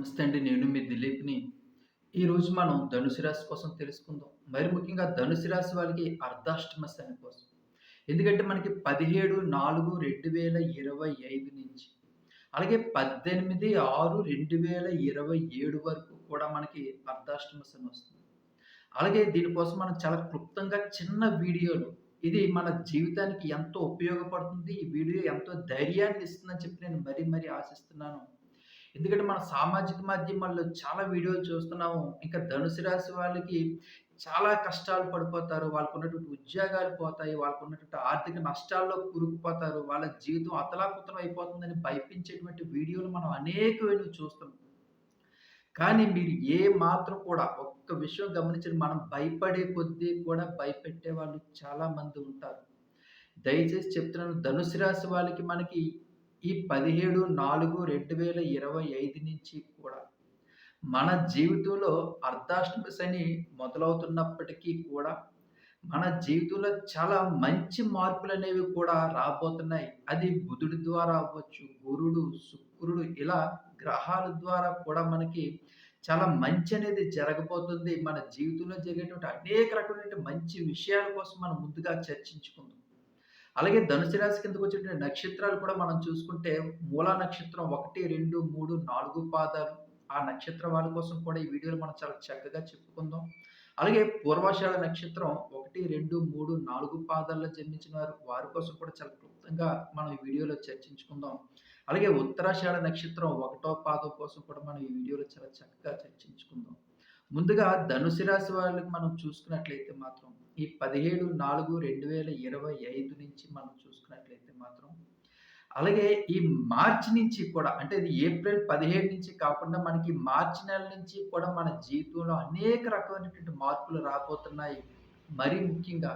నమస్తే అండి నేను మీ దిలీప్‌ని. ఈరోజు మనం ధనుసు రాశి కోసం తెలుసుకుందాం. మరి ముఖ్యంగా ధనుసు రాశి వాళ్ళకి అర్ధాష్టమ శని కోసం. ఎందుకంటే మనకి 17/4/2025 నుంచి అలాగే 18/6/2027 వరకు కూడా మనకి అర్ధాష్టమ శని వస్తుంది. అలాగే దీనికోసం మనం చాలా క్లుప్తంగా చిన్న వీడియోలు ఇది మన జీవితానికి ఎంతో ఉపయోగపడుతుంది. ఈ వీడియో ఎంతో ధైర్యాన్ని ఇస్తుందని చెప్పి నేను మరీ మరీ ఆశిస్తున్నాను. ఎందుకంటే మనం సామాజిక మాధ్యమాల్లో చాలా వీడియోలు చూస్తున్నాము. ఇంకా ధనుసు రాశి వాళ్ళకి చాలా కష్టాలు పడిపోతారు. వాళ్ళకు ఉన్నటువంటి ఉద్యోగాలు పోతాయి. వాళ్ళకు ఉన్నటువంటి ఆర్థిక నష్టాల్లో కూరుకుపోతారు. వాళ్ళ జీవితం అతలాకుతలం అయిపోతుందని భయపించేటువంటి వీడియోలు మనం అనేకమైన చూస్తున్నాం. కానీ మీరు ఏ మాత్రం కూడా ఒక్క విషయం గమనించిన మనం భయపడే కొద్దీ కూడా భయపెట్టే వాళ్ళు చాలా మంది ఉంటారు. దయచేసి చెప్తున్నాను ధనుసు రాశి వాళ్ళకి మనకి ఈ 17/4/2025 నుంచి కూడా మన జీవితంలో అర్ధాష్టమి శని మొదలవుతున్నప్పటికీ కూడా మన జీవితంలో చాలా మంచి మార్పులు అనేవి కూడా రాబోతున్నాయి. అది బుధుడి ద్వారా అవ్వచ్చు, గురుడు, శుక్రుడు ఇలా గ్రహాల ద్వారా కూడా మనకి చాలా మంచి అనేది జరగబోతుంది. మన జీవితంలో జరిగేటువంటి అనేక రకమైన మంచి విషయాల కోసం మనం ముందుగా చర్చించుకుందాం. అలాగే ధనుసు రాశి కిందకు వచ్చేటువంటి నక్షత్రాలు కూడా మనం చూసుకుంటే మూలా నక్షత్రం 1, 2, 3, 4 పాదాలు ఆ నక్షత్రం వాళ్ళ కోసం కూడా ఈ వీడియోలో మనం చాలా చక్కగా చెప్పుకుందాం. అలాగే పూర్వాషాఢ నక్షత్రం 1, 2, 3, 4 పాదాల్లో జన్మించిన వారు వారి కోసం కూడా చాలా క్లుప్తంగా మనం ఈ వీడియోలో చర్చించుకుందాం. అలాగే ఉత్తరాషాఢ నక్షత్రం ఒకటో పాదం కోసం కూడా మనం ఈ వీడియోలో చాలా చక్కగా చర్చించుకుందాం. ముందుగా ధనుసు రాశి వాళ్ళకి మనం చూసుకున్నట్లయితే మాత్రం ఈ 17/4/2025 నుంచి మనం చూసుకున్నట్లయితే మాత్రం అలాగే ఈ మార్చి నుంచి కూడా అంటే ఇది ఏప్రిల్ 17 నుంచి కాకుండా మనకి మార్చి నెల నుంచి కూడా మన జీవితంలో అనేక రకమైనటువంటి మార్పులు రాబోతున్నాయి. మరీ ముఖ్యంగా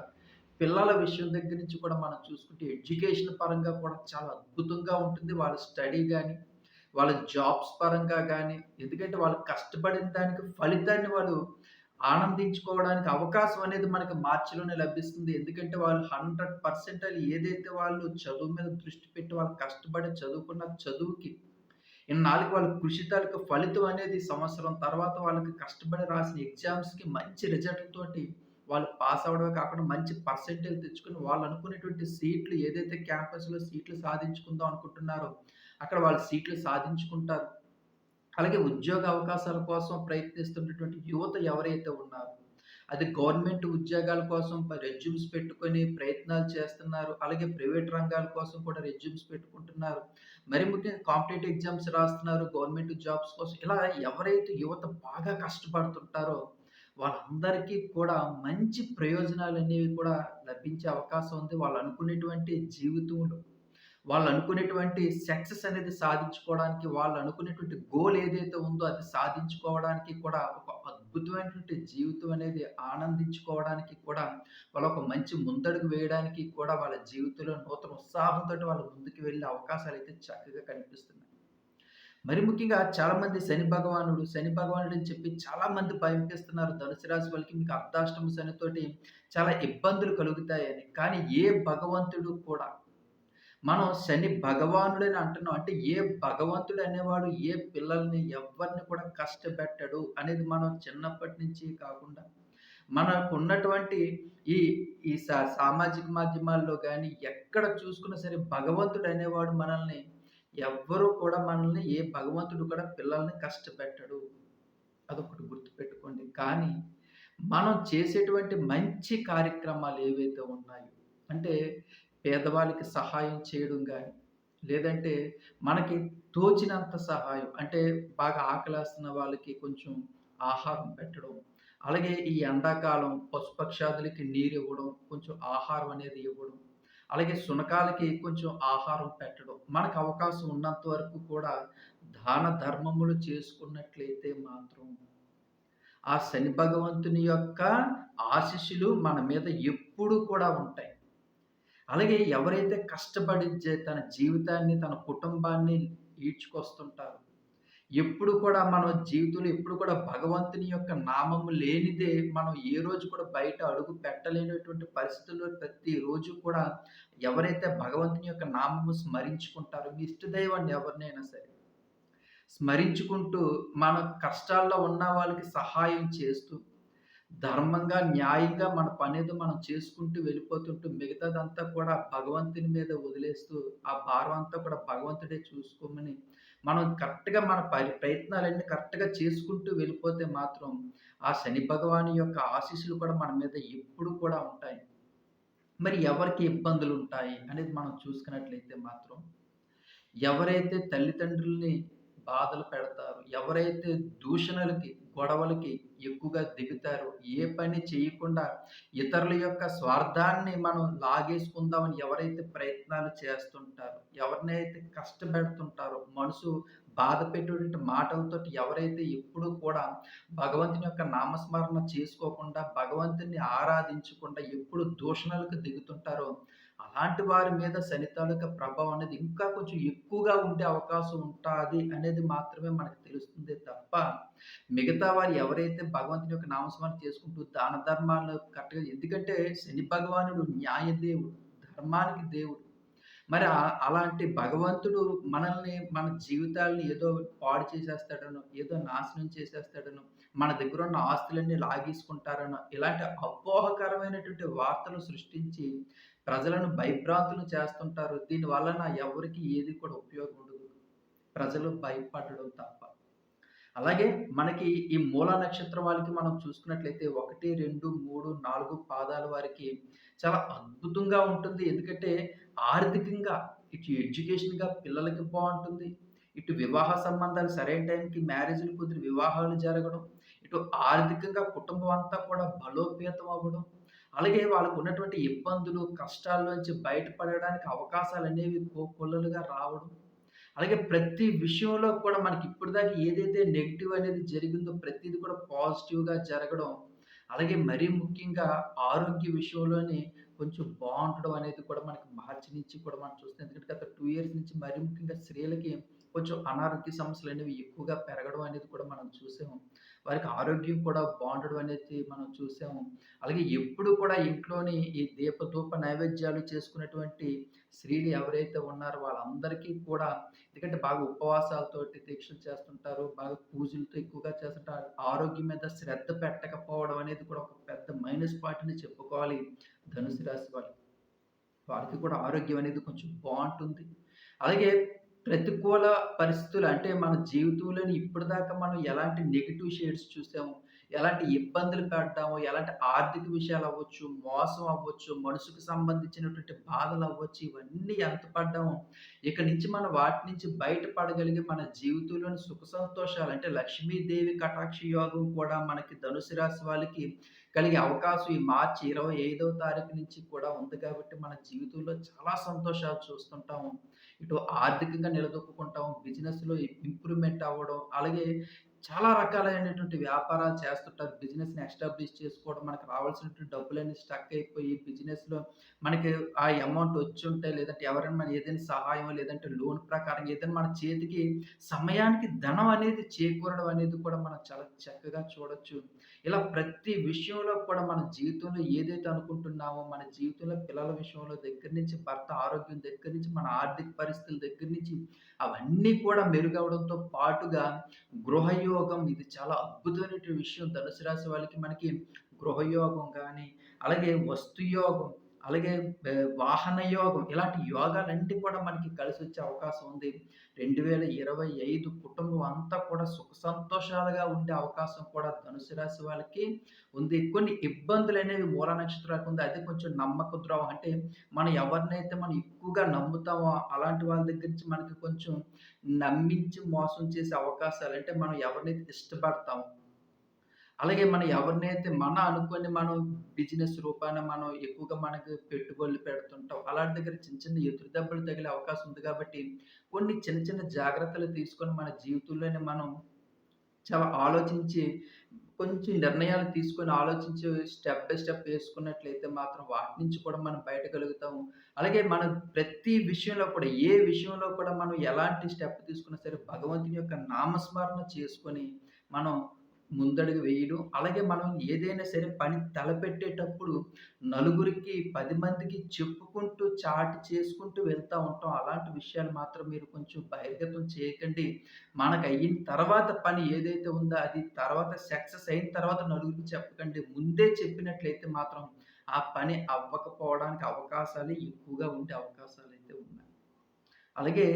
పిల్లల విషయం దగ్గర నుంచి కూడా మనం చూసుకుంటే ఎడ్యుకేషన్ పరంగా కూడా చాలా అద్భుతంగా ఉంటుంది. వాళ్ళ స్టడీ కానీ వాళ్ళ జాబ్స్ పరంగా కానీ ఎందుకంటే వాళ్ళు కష్టపడిన దానికి ఫలితాన్ని వాళ్ళు ఆనందించుకోవడానికి అవకాశం అనేది మనకి మార్చిలోనే లభిస్తుంది. ఎందుకంటే వాళ్ళు 100% అది ఏదైతే వాళ్ళు చదువు మీద దృష్టి పెట్టి వాళ్ళు కష్టపడి చదువుకున్న చదువుకి ఇన్నాళ్ళకి వాళ్ళ కృషి తాలూకు ఫలితం అనేది సంవత్సరం తర్వాత వాళ్ళకి కష్టపడి రాసిన ఎగ్జామ్స్‌కి మంచి రిజల్ట్తో వాళ్ళు పాస్ అవడమే కాకుండా మంచి పర్సెంటేజ్ తెచ్చుకుని వాళ్ళు అనుకునేటువంటి సీట్లు ఏదైతే క్యాంపస్‌లో సీట్లు సాధించుకుందాం అనుకుంటున్నారో అక్కడ వాళ్ళు సీట్లు సాధించుకుంటారు. అలాగే ఉద్యోగ అవకాశాల కోసం ప్రయత్నిస్తున్నటువంటి యువత ఎవరైతే ఉన్నారో అది గవర్నమెంట్ ఉద్యోగాల కోసం రెజ్యూమ్స్ పెట్టుకొని ప్రయత్నాలు చేస్తున్నారు. అలాగే ప్రైవేట్ రంగాల కోసం కూడా రెజ్యూమ్స్ పెట్టుకుంటున్నారు. మరి ముఖ్యంగా కాంపిటేటివ్ ఎగ్జామ్స్ రాస్తున్నారు. గవర్నమెంట్ జాబ్స్ కోసం ఇలా ఎవరైతే యువత బాగా కష్టపడుతుంటారో వాళ్ళందరికీ కూడా మంచి ప్రయోజనాలు అనేవి కూడా లభించే అవకాశం ఉంది. వాళ్ళు అనుకునేటువంటి జీవితంలో వాళ్ళు అనుకునేటువంటి సక్సెస్ అనేది సాధించుకోవడానికి, వాళ్ళు అనుకునేటువంటి గోల్ ఏదైతే ఉందో అది సాధించుకోవడానికి కూడా ఒక అద్భుతమైనటువంటి జీవితం అనేది ఆనందించుకోవడానికి కూడా వాళ్ళ ఒక మంచి ముందడుగు వేయడానికి కూడా వాళ్ళ జీవితంలో నూతన ఉత్సాహంతో వాళ్ళు ముందుకు వెళ్ళే అవకాశాలు అయితే చక్కగా కనిపిస్తున్నాయి. మరి ముఖ్యంగా చాలామంది శని భగవానుడు, శని భగవానుడు అని చెప్పి చాలామంది భయపిస్తున్నారు. ధనుసు రాశి వాళ్ళకి మీకు అర్ధాష్టమ శనితోటి చాలా ఇబ్బందులు కలుగుతాయని. కానీ ఏ భగవంతుడు కూడా మనం శని భగవానుడని అంటున్నాం. అంటే ఏ భగవంతుడు అనేవాడు ఏ పిల్లల్ని ఎవ్వరిని కూడా కష్టపెట్టడు అనేది మనం చిన్నప్పటి నుంచి కాకుండా మనకున్నటువంటి ఈ ఈ సా సామాజిక మాధ్యమాల్లో కానీ ఎక్కడ చూసుకున్నా సరే భగవంతుడు అనేవాడు మనల్ని ఎవ్వరు కూడా మనల్ని ఏ భగవంతుడు కూడా పిల్లల్ని కష్టపెట్టడు. అదొకటి గుర్తుపెట్టుకోండి. కానీ మనం చేసేటువంటి మంచి కార్యక్రమాలు ఏవైతే ఉన్నాయో అంటే పేదవాళ్ళకి సహాయం చేయడం కానీ లేదంటే మనకి తోచినంత సహాయం అంటే బాగా ఆకలేస్తున్న వాళ్ళకి కొంచెం ఆహారం పెట్టడం. అలాగే ఈ ఎండాకాలం పశుపక్షాదులకి నీరు ఇవ్వడం కొంచెం ఆహారం అనేది ఇవ్వడం. అలాగే శునకాలకి కొంచెం ఆహారం పెట్టడం. మనకు అవకాశం ఉన్నంత వరకు కూడా దాన ధర్మములు చేసుకున్నట్లయితే మాత్రం ఆ శని భగవంతుని యొక్క ఆశీస్సులు మన మీద ఎప్పుడూ కూడా ఉంటాయి. అలాగే ఎవరైతే కష్టపడి తన జీవితాన్ని, తన కుటుంబాన్ని ఈడ్చుకొస్తుంటారు ఎప్పుడు కూడా మన జీవితంలో ఎప్పుడు కూడా భగవంతుని యొక్క నామము లేనిదే మనం ఏ రోజు కూడా బయట అడుగు పెట్టలేనటువంటి పరిస్థితుల్లో ప్రతిరోజు కూడా ఎవరైతే భగవంతుని యొక్క నామము స్మరించుకుంటారో, మీ ఇష్టదైవాన్ని ఎవరినైనా సరే స్మరించుకుంటూ మన కష్టాల్లో ఉన్న వాళ్ళకి సహాయం చేస్తూ, ధర్మంగా, న్యాయంగా మన పనేదో మనం చేసుకుంటూ వెళ్ళిపోతుంటూ మిగతాదంతా కూడా భగవంతుని మీద వదిలేస్తూ, ఆ భారం అంతా కూడా భగవంతుడే చూసుకోమని మనం కరెక్ట్‌గా మన పరి ప్రయత్నాలన్నీ కరెక్ట్‌గా చేసుకుంటూ వెళ్ళిపోతే మాత్రం, ఆ శని భగవాని యొక్క ఆశీస్సులు కూడా మన మీద ఎప్పుడు కూడా ఉంటాయి. మరి ఎవరికి ఇబ్బందులు ఉంటాయి అనేది మనం చూసుకున్నట్లయితే మాత్రం, ఎవరైతే తల్లిదండ్రుల్ని బాధలు పెడతారు. ఎవరైతే దూషణలకి, గొడవలకి ఎక్కువగా దిగుతారో, ఏ పని చేయకుండా ఇతరుల యొక్క స్వార్థాన్ని మనం లాగేసుకుందామని ఎవరైతే ప్రయత్నాలు చేస్తుంటారో, ఎవరినైతే కష్టపెడుతుంటారో, మనసు బాధ పెట్టేటువంటి మాటలతోటి ఎవరైతే ఎప్పుడూ కూడా భగవంతుని యొక్క నామస్మరణ చేసుకోకుండా, భగవంతుని ఆరాధించకుండా ఎప్పుడు దూషణలకు దిగుతుంటారో, అలాంటి వారి మీద శని తాలూకా ప్రభావం అనేది ఇంకా కొంచెం ఎక్కువగా ఉండే అవకాశం ఉంటుంది అనేది మాత్రమే మనకు తెలుస్తుంది తప్ప, మిగతా వారు ఎవరైతే భగవంతుని యొక్క నామస్మరణ చేసుకుంటూ దాన ధర్మాలు కరెక్ట్‌గా ఎందుకంటే శని భగవానుడు న్యాయ దేవుడు, ధర్మానికి దేవుడు. మరి అలాంటి భగవంతుడు మనల్ని, మన జీవితాల్ని ఏదో పాడు చేసేస్తాడనో, ఏదో నాశనం చేసేస్తాడనో, మన దగ్గరున్న ఆస్తులన్నీ లాగేసుకుంటారనో, ఇలాంటి అపోహకరమైనటువంటి వార్తలు సృష్టించి ప్రజలను భయభ్రాంతులు చేస్తుంటారు. దీని వలన ఎవరికీ ఏది కూడా ఉపయోగం ఉండదు. ప్రజలు భయపడడం తప్ప. అలాగే మనకి ఈ మూలా నక్షత్రం వాళ్ళకి మనం చూసుకున్నట్లయితే 1, 2, 3, 4 పాదాల వారికి చాలా అద్భుతంగా ఉంటుంది. ఎందుకంటే ఆర్థికంగా, ఇటు ఎడ్యుకేషన్‌గా పిల్లలకి బాగుంటుంది ఇటు వివాహ సంబంధాలు సరైన టైంకి మ్యారేజ్‌లు కుదిరి వివాహాలు జరగడం. ఇటు ఆర్థికంగా కుటుంబం అంతా కూడా బలోపేతం అవ్వడం. అలాగే వాళ్ళకున్నటువంటి ఇబ్బందులు, కష్టాల్లోంచి బయటపడడానికి అవకాశాలు అనేవి కోకొల్లలుగా రావడం. అలాగే ప్రతి విషయంలో కూడా మనకి ఇప్పటిదాకా ఏదైతే నెగిటివ్ అనేది జరిగిందో ప్రతిది కూడా పాజిటివ్‌గా జరగడం. అలాగే మరీ ముఖ్యంగా ఆరోగ్య విషయంలోని కొంచెం బాగుండడం అనేది కూడా మనకి మార్చి నుంచి కూడా మనం చూస్తాం. ఎందుకంటే గత టూ ఇయర్స్ నుంచి మరీ ముఖ్యంగా స్త్రీలకి కొంచెం అనారోగ్య సమస్యలు అనేవి ఎక్కువగా పెరగడం అనేది కూడా మనం చూసాము. వారికి ఆరోగ్యం కూడా బాగుండడం అనేది మనం చూసాము. అలాగే ఎప్పుడు కూడా ఇంట్లోని ఈ దీపధూప నైవేద్యాలు చేసుకునేటువంటి స్త్రీలు ఎవరైతే ఉన్నారో వాళ్ళందరికీ కూడా ఎందుకంటే బాగా ఉపవాసాలతోటి దీక్షలు చేస్తుంటారు. బాగా పూజలతో ఎక్కువగా చేస్తుంటారు. ఆరోగ్యం మీద శ్రద్ధ పెట్టకపోవడం అనేది కూడా ఒక పెద్ద మైనస్ పాయింట్ని చెప్పుకోవాలి ధనుసు రాశి వాళ్ళకి వాళ్ళకి కూడా ఆరోగ్యం అనేది కొంచెం బాగుంటుంది అలాగే ప్రతికూల పరిస్థితులు అంటే మన జీవితంలోని ఇప్పటిదాకా మనం ఎలాంటి నెగిటివ్ షేడ్స్ చూసాము, ఎలాంటి ఇబ్బందులు పడ్డాము, ఎలాంటి ఆర్థిక విషయాలు అవ్వచ్చు మోసం అవ్వచ్చు, మనసుకు సంబంధించినటువంటి బాధలు అవ్వచ్చు ఇవన్నీ ఎంత పడ్డాము ఇక నుంచి మనం వాటి నుంచి బయటపడగలిగే మన జీవితంలోని సుఖ సంతోషాలు అంటే లక్ష్మీదేవి కటాక్ష యోగం కూడా మనకి ధనుసు రాశి వాళ్ళకి కలిగే అవకాశం ఈ మార్చి 25వ తారీఖు నుంచి కూడా ఉంది కాబట్టి మన జీవితంలో చాలా సంతోషాలు చూస్తుంటాము. ఇటు ఆర్థికంగా నిలదొక్కుకుంటాం. బిజినెస్‌లో ఇంప్రూవ్‌మెంట్ అవ్వడం. అలాగే చాలా రకాలైనటువంటి వ్యాపారాలు చేస్తుంటారు. బిజినెస్‌ని ఎస్టాబ్లిష్ చేసుకోవడం. మనకు రావాల్సినటువంటి డబ్బులన్నీ స్టక్ అయిపోయి బిజినెస్‌లో మనకి ఆ అమౌంట్ వచ్చి ఉంటాయి లేదంటే ఎవరైనా మన ఏదైనా సహాయం లేదంటే లోన్ ప్రకారం ఏదైనా మన చేతికి సమయానికి ధనం అనేది చేకూరడం అనేది కూడా మనం చాలా చక్కగా చూడొచ్చు. ఇలా ప్రతి విషయంలో కూడా మన జీవితంలో ఏదైతే అనుకుంటున్నామో, మన జీవితంలో పిల్లల విషయంలో దగ్గర నుంచి భర్త ఆరోగ్యం దగ్గర నుంచి మన ఆర్థిక పరిస్థితుల దగ్గర నుంచి అవన్నీ కూడా మెరుగవడంతో పాటుగా గృహయోగం ఇది చాలా అద్భుతమైనటువంటి విషయం. ధనుసు రాశి వాళ్ళకి మనకి గృహయోగం కానీ అలాగే వస్తు యోగం, అలాగే వాహన యోగం ఇలాంటి యోగాలన్నీ కూడా మనకి కలిసి వచ్చే అవకాశం ఉంది. 2025 కుటుంబం అంతా కూడా సుఖ సంతోషాలుగా ఉండే అవకాశం కూడా ధనుసు రాశి వాళ్ళకి ఉంది. కొన్ని ఇబ్బందులనేవి మూల నక్షత్రాలకు ఉంది. అది కొంచెం నమ్మక ద్రోహం అంటే మనం ఎవరినైతే మనం ఎక్కువగా నమ్ముతామో అలాంటి వాళ్ళ దగ్గర నుంచి మనకి కొంచెం నమ్మించి మోసం చేసే అవకాశాలు అంటే మనం ఎవరినైతే ఇష్టపడతామో అలాగే మనం ఎవరినైతే మన అనుకొని మనం బిజినెస్ రూపాన మనం ఎక్కువగా మనకు పెట్టుబడులు పెడుతుంటాం. అలాంటి దగ్గర చిన్న చిన్న ఎదురు దెబ్బలు తగిలే అవకాశం ఉంది కాబట్టి, కొన్ని చిన్న చిన్న జాగ్రత్తలు తీసుకొని మన జీవితంలోనే మనం చాలా ఆలోచించి, కొంచెం నిర్ణయాలు తీసుకొని ఆలోచించి స్టెప్ బై స్టెప్ వేసుకున్నట్లయితే మాత్రం వాటి నుంచి కూడా మనం బయటగలుగుతాము. అలాగే మనం ప్రతి విషయంలో కూడా, ఏ విషయంలో కూడా మనం ఎలాంటి స్టెప్ తీసుకున్నా సరే భగవంతుని యొక్క నామస్మరణ చేసుకొని, మనం ముందడుగు వేయడం, అలాగే మనం ఏదైనా సరే పని తలపెట్టేటప్పుడు నలుగురికి, పది మందికి చెప్పుకుంటూ, చాటి చేసుకుంటూ వెళ్తూ ఉంటాం. అలాంటి విషయాలు మాత్రం మీరు కొంచెం బహిర్గతం చేయకండి. మనకయిన తర్వాత పని ఏదైతే ఉందో అది తర్వాత సక్సెస్ అయిన తర్వాత నలుగురికి చెప్పకండి. ముందే చెప్పినట్లయితే మాత్రం ఆ పని అవ్వకపోవడానికి అవకాశాలు ఎక్కువగా ఉండే అవకాశాలు అయితే ఉన్నాయి. అలాగే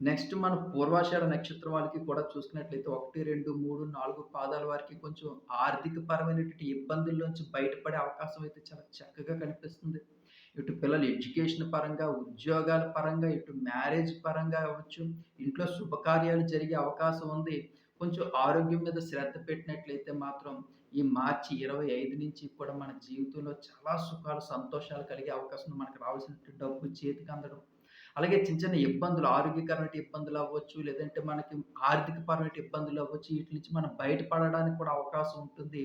నెక్స్ట్ మన పూర్వాషాఢ నక్షత్రం వాళ్ళకి కూడా చూసుకున్నట్లయితే 1, 2, 3, 4 పాదాల వారికి కొంచెం ఆర్థిక పరమైనటువంటి ఇబ్బందుల్లోంచి బయటపడే అవకాశం అయితే చాలా చక్కగా కనిపిస్తుంది. ఇటు పిల్లల ఎడ్యుకేషన్ పరంగా, ఉద్యోగాల పరంగా, ఇటు మ్యారేజ్ పరంగా అవ్వచ్చు, ఇంట్లో శుభకార్యాలు జరిగే అవకాశం ఉంది. కొంచెం ఆరోగ్యం మీద శ్రద్ధ పెట్టినట్లయితే మాత్రం ఈ మార్చి 25 నుంచి కూడా మన జీవితంలో చాలా సుఖాలు, సంతోషాలు కలిగే అవకాశం మనకు రావాల్సినటువంటి డబ్బు చేతికి అందడం. అలాగే చిన్న చిన్న ఇబ్బందులు ఆరోగ్యకరమైన ఇబ్బందులు అవ్వచ్చు, లేదంటే మనకి ఆర్థికపరమైన ఇబ్బందులు అవ్వచ్చు. వీటి నుంచి మనం బయటపడడానికి కూడా అవకాశం ఉంటుంది.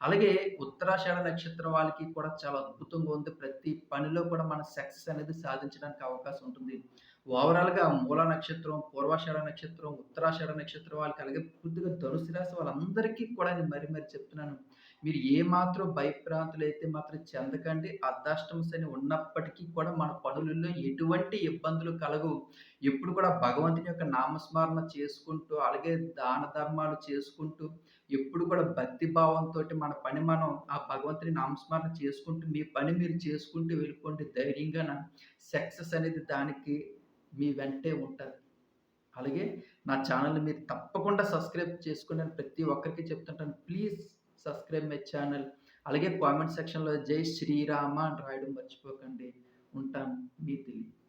అలాగే ఉత్తరాషాఢ నక్షత్రం వాళ్ళకి కూడా చాలా అద్భుతంగా ఉంది. ప్రతి పనిలో కూడా మన సక్సెస్ అనేది సాధించడానికి అవకాశం ఉంటుంది. ఓవరాల్‌గా మూల నక్షత్రం, పూర్వాషాఢ నక్షత్రం, ఉత్తరాషాఢ నక్షత్రం వాళ్ళకి అలాగే పూర్తిగా ధనుసు రాశి వాళ్ళందరికీ కూడా నేను మరి మరి చెప్తున్నాను. మీరు ఏ మాత్రం అయితే మాత్రం చెందకండి. అర్ధాష్టమ శని ఉన్నప్పటికీ కూడా మన పనులలో ఎటువంటి ఇబ్బందులు కలగవు. ఎప్పుడు కూడా భగవంతుని యొక్క నామస్మరణ చేసుకుంటూ, అలాగే దాన ధర్మాలు చేసుకుంటూ, ఎప్పుడు కూడా భక్తి భావంతో మన పని మనం ఆ భగవంతుని నామస్మరణ చేసుకుంటూ, మీ పని మీరు చేసుకుంటూ వెళ్ళిపోండి ధైర్యంగా సక్సెస్ అనేది దానికి మీ వెంటే ఉంటుంది అలాగే నా ఛానల్ మీరు తప్పకుండా సబ్స్క్రైబ్ చేసుకుని నేను ప్రతి ఒక్కరికి చెప్తుంటాను. ప్లీజ్ సబ్స్క్రైబ్ మై ఛానల్ అలాగే కామెంట్ సెక్షన్‌లో జై శ్రీరామ అని రాయడం మర్చిపోకండి. ఉంటాను. మీ తెలియదు